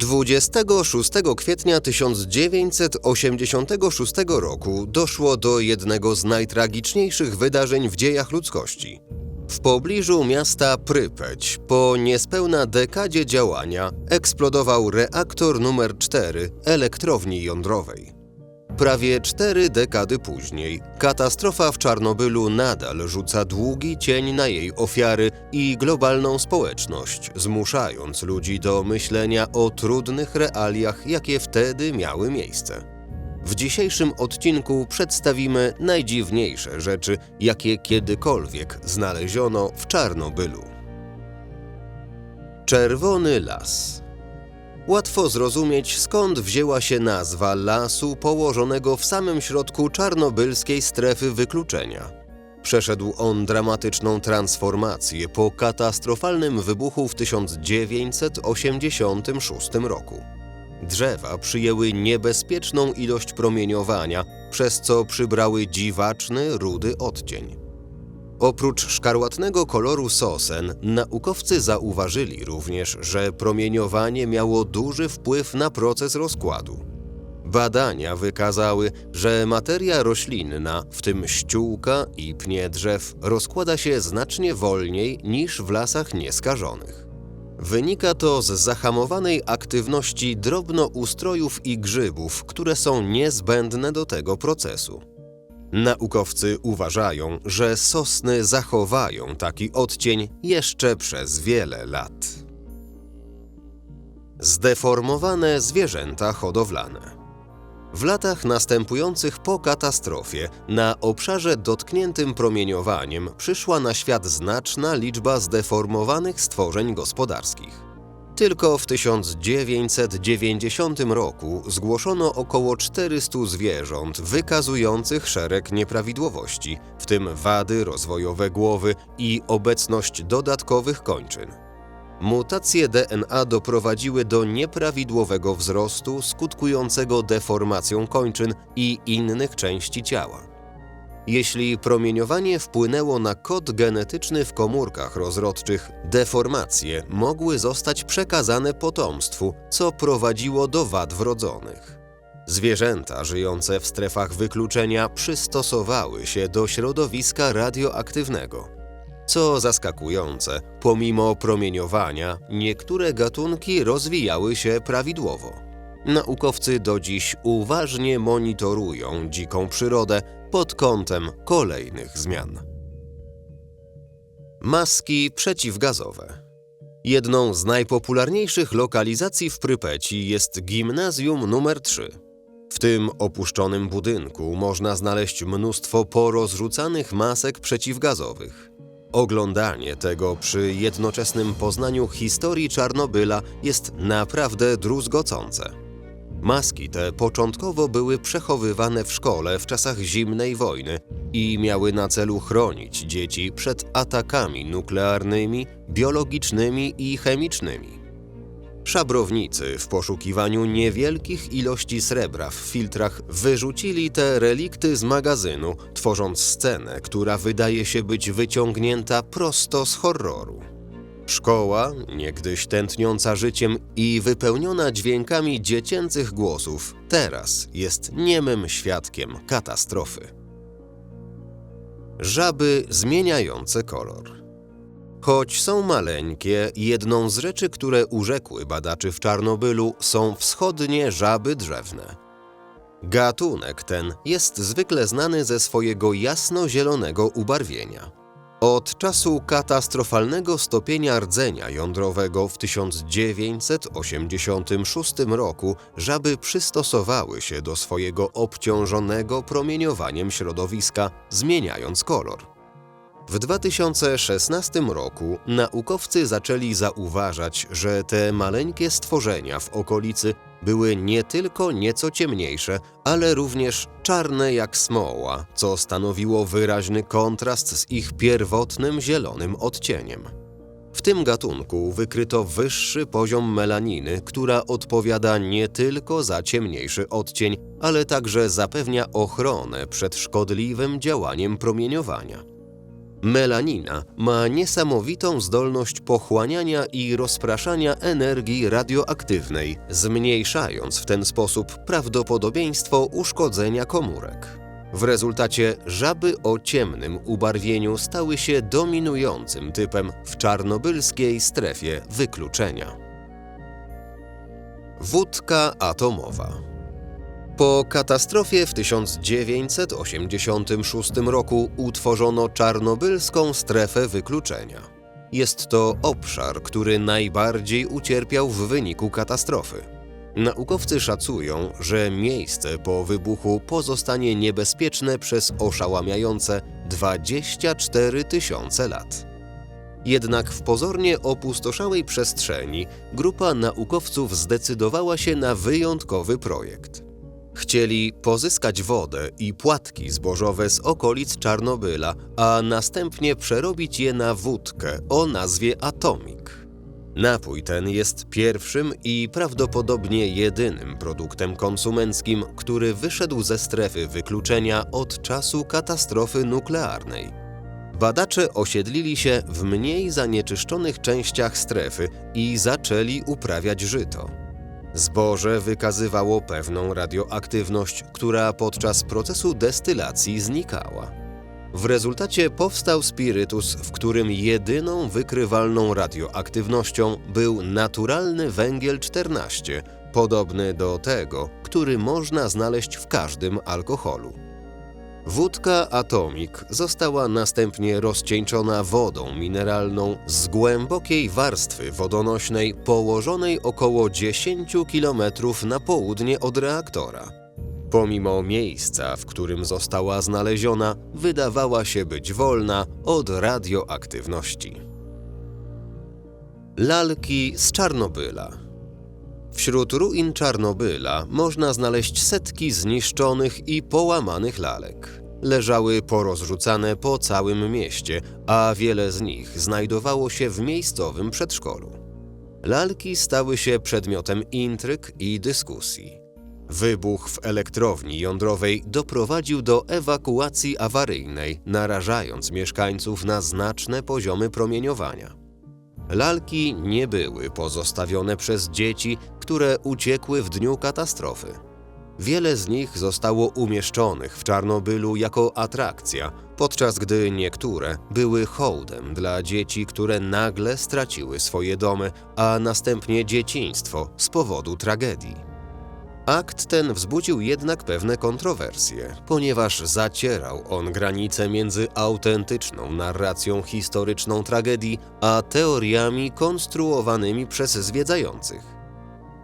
26 kwietnia 1986 roku doszło do jednego z najtragiczniejszych wydarzeń w dziejach ludzkości. W pobliżu miasta Prypeć, po niespełna dekadzie działania, eksplodował reaktor numer 4 elektrowni jądrowej. Prawie cztery dekady później, katastrofa w Czarnobylu nadal rzuca długi cień na jej ofiary i globalną społeczność, zmuszając ludzi do myślenia o trudnych realiach, jakie wtedy miały miejsce. W dzisiejszym odcinku przedstawimy najdziwniejsze rzeczy, jakie kiedykolwiek znaleziono w Czarnobylu. Czerwony las. Łatwo zrozumieć, skąd wzięła się nazwa lasu położonego w samym środku czarnobylskiej strefy wykluczenia. Przeszedł on dramatyczną transformację po katastrofalnym wybuchu w 1986 roku. Drzewa przyjęły niebezpieczną ilość promieniowania, przez co przybrały dziwaczny, rudy odcień. Oprócz szkarłatnego koloru sosen, naukowcy zauważyli również, że promieniowanie miało duży wpływ na proces rozkładu. Badania wykazały, że materia roślinna, w tym ściółka i pnie drzew, rozkłada się znacznie wolniej niż w lasach nieskażonych. Wynika to z zahamowanej aktywności drobnoustrojów i grzybów, które są niezbędne do tego procesu. Naukowcy uważają, że sosny zachowają taki odcień jeszcze przez wiele lat. Zdeformowane zwierzęta hodowlane. W latach następujących po katastrofie na obszarze dotkniętym promieniowaniem przyszła na świat znaczna liczba zdeformowanych stworzeń gospodarskich. Tylko w 1990 roku zgłoszono około 400 zwierząt wykazujących szereg nieprawidłowości, w tym wady rozwojowe głowy i obecność dodatkowych kończyn. Mutacje DNA doprowadziły do nieprawidłowego wzrostu skutkującego deformacją kończyn i innych części ciała. Jeśli promieniowanie wpłynęło na kod genetyczny w komórkach rozrodczych, deformacje mogły zostać przekazane potomstwu, co prowadziło do wad wrodzonych. Zwierzęta żyjące w strefach wykluczenia przystosowały się do środowiska radioaktywnego. Co zaskakujące, pomimo promieniowania, niektóre gatunki rozwijały się prawidłowo. Naukowcy do dziś uważnie monitorują dziką przyrodę pod kątem kolejnych zmian. Maski przeciwgazowe. Jedną z najpopularniejszych lokalizacji w Prypeci jest gimnazjum numer 3. W tym opuszczonym budynku można znaleźć mnóstwo porozrzucanych masek przeciwgazowych. Oglądanie tego przy jednoczesnym poznaniu historii Czarnobyla jest naprawdę druzgocące. Maski te początkowo były przechowywane w szkole w czasach zimnej wojny i miały na celu chronić dzieci przed atakami nuklearnymi, biologicznymi i chemicznymi. Szabrownicy w poszukiwaniu niewielkich ilości srebra w filtrach wyrzucili te relikty z magazynu, tworząc scenę, która wydaje się być wyciągnięta prosto z horroru. Szkoła, niegdyś tętniąca życiem i wypełniona dźwiękami dziecięcych głosów, teraz jest niemym świadkiem katastrofy. Żaby zmieniające kolor. Choć są maleńkie, jedną z rzeczy, które urzekły badaczy w Czarnobylu, są wschodnie żaby drzewne. Gatunek ten jest zwykle znany ze swojego jasno-zielonego ubarwienia. Od czasu katastrofalnego stopienia rdzenia jądrowego w 1986 roku żaby przystosowały się do swojego obciążonego promieniowaniem środowiska, zmieniając kolor. W 2016 roku naukowcy zaczęli zauważać, że te maleńkie stworzenia w okolicy były nie tylko nieco ciemniejsze, ale również czarne jak smoła, co stanowiło wyraźny kontrast z ich pierwotnym zielonym odcieniem. W tym gatunku wykryto wyższy poziom melaniny, która odpowiada nie tylko za ciemniejszy odcień, ale także zapewnia ochronę przed szkodliwym działaniem promieniowania. Melanina ma niesamowitą zdolność pochłaniania i rozpraszania energii radioaktywnej, zmniejszając w ten sposób prawdopodobieństwo uszkodzenia komórek. W rezultacie żaby o ciemnym ubarwieniu stały się dominującym typem w czarnobylskiej strefie wykluczenia. Wódka atomowa. Po katastrofie w 1986 roku utworzono czarnobylską strefę wykluczenia. Jest to obszar, który najbardziej ucierpiał w wyniku katastrofy. Naukowcy szacują, że miejsce po wybuchu pozostanie niebezpieczne przez oszałamiające 24 tysiące lat. Jednak w pozornie opustoszałej przestrzeni grupa naukowców zdecydowała się na wyjątkowy projekt. Chcieli pozyskać wodę i płatki zbożowe z okolic Czarnobyla, a następnie przerobić je na wódkę o nazwie Atomik. Napój ten jest pierwszym i prawdopodobnie jedynym produktem konsumenckim, który wyszedł ze strefy wykluczenia od czasu katastrofy nuklearnej. Badacze osiedlili się w mniej zanieczyszczonych częściach strefy i zaczęli uprawiać żyto. Zboże wykazywało pewną radioaktywność, która podczas procesu destylacji znikała. W rezultacie powstał spirytus, w którym jedyną wykrywalną radioaktywnością był naturalny węgiel 14, podobny do tego, który można znaleźć w każdym alkoholu. Wódka Atomik została następnie rozcieńczona wodą mineralną z głębokiej warstwy wodonośnej położonej około 10 km na południe od reaktora. Pomimo miejsca, w którym została znaleziona, wydawała się być wolna od radioaktywności. Lalki z Czarnobyla Wśród ruin Czarnobyla można znaleźć setki zniszczonych i połamanych lalek. Leżały porozrzucane po całym mieście, a wiele z nich znajdowało się w miejscowym przedszkolu. Lalki stały się przedmiotem intryg i dyskusji. Wybuch w elektrowni jądrowej doprowadził do ewakuacji awaryjnej, narażając mieszkańców na znaczne poziomy promieniowania. Lalki nie były pozostawione przez dzieci, które uciekły w dniu katastrofy. Wiele z nich zostało umieszczonych w Czarnobylu jako atrakcja, podczas gdy niektóre były hołdem dla dzieci, które nagle straciły swoje domy, a następnie dzieciństwo z powodu tragedii. Akt ten wzbudził jednak pewne kontrowersje, ponieważ zacierał on granice między autentyczną narracją historyczną tragedii, a teoriami konstruowanymi przez zwiedzających.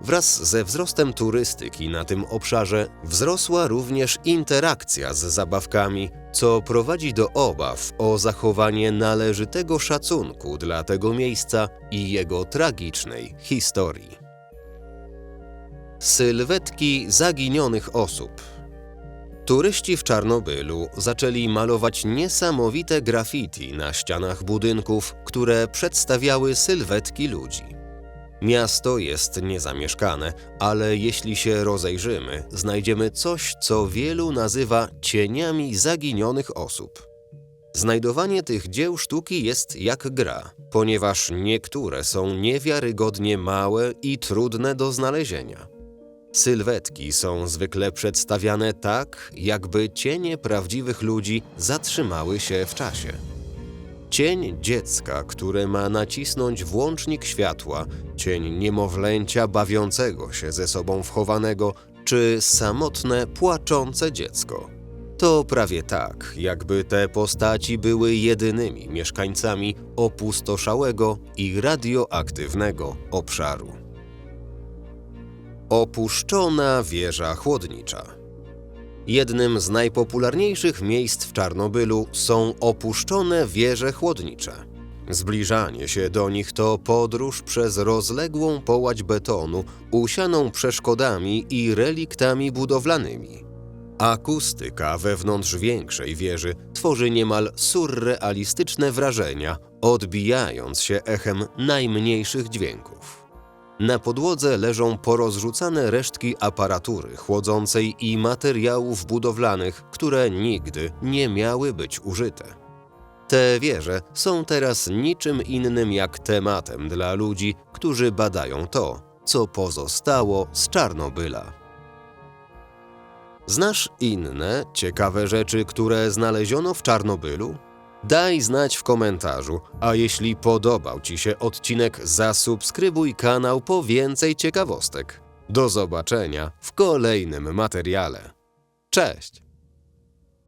Wraz ze wzrostem turystyki na tym obszarze wzrosła również interakcja z zabawkami, co prowadzi do obaw o zachowanie należytego szacunku dla tego miejsca i jego tragicznej historii. Sylwetki zaginionych osób. Turyści w Czarnobylu zaczęli malować niesamowite graffiti na ścianach budynków, które przedstawiały sylwetki ludzi. Miasto jest niezamieszkane, ale jeśli się rozejrzymy, znajdziemy coś, co wielu nazywa cieniami zaginionych osób. Znajdowanie tych dzieł sztuki jest jak gra, ponieważ niektóre są niewiarygodnie małe i trudne do znalezienia. Sylwetki są zwykle przedstawiane tak, jakby cienie prawdziwych ludzi zatrzymały się w czasie. Cień dziecka, które ma nacisnąć włącznik światła, cień niemowlęcia bawiącego się ze sobą wchowanego, czy samotne, płaczące dziecko. To prawie tak, jakby te postaci były jedynymi mieszkańcami opustoszałego i radioaktywnego obszaru. Opuszczona wieża chłodnicza. Jednym z najpopularniejszych miejsc w Czarnobylu są opuszczone wieże chłodnicze. Zbliżanie się do nich to podróż przez rozległą połać betonu, usianą przeszkodami i reliktami budowlanymi. Akustyka wewnątrz większej wieży tworzy niemal surrealistyczne wrażenia, odbijając się echem najmniejszych dźwięków. Na podłodze leżą porozrzucane resztki aparatury chłodzącej i materiałów budowlanych, które nigdy nie miały być użyte. Te wieże są teraz niczym innym jak tematem dla ludzi, którzy badają to, co pozostało z Czarnobyla. Znasz inne ciekawe rzeczy, które znaleziono w Czarnobylu? Daj znać w komentarzu, a jeśli podobał Ci się odcinek, zasubskrybuj kanał po więcej ciekawostek. Do zobaczenia w kolejnym materiale. Cześć!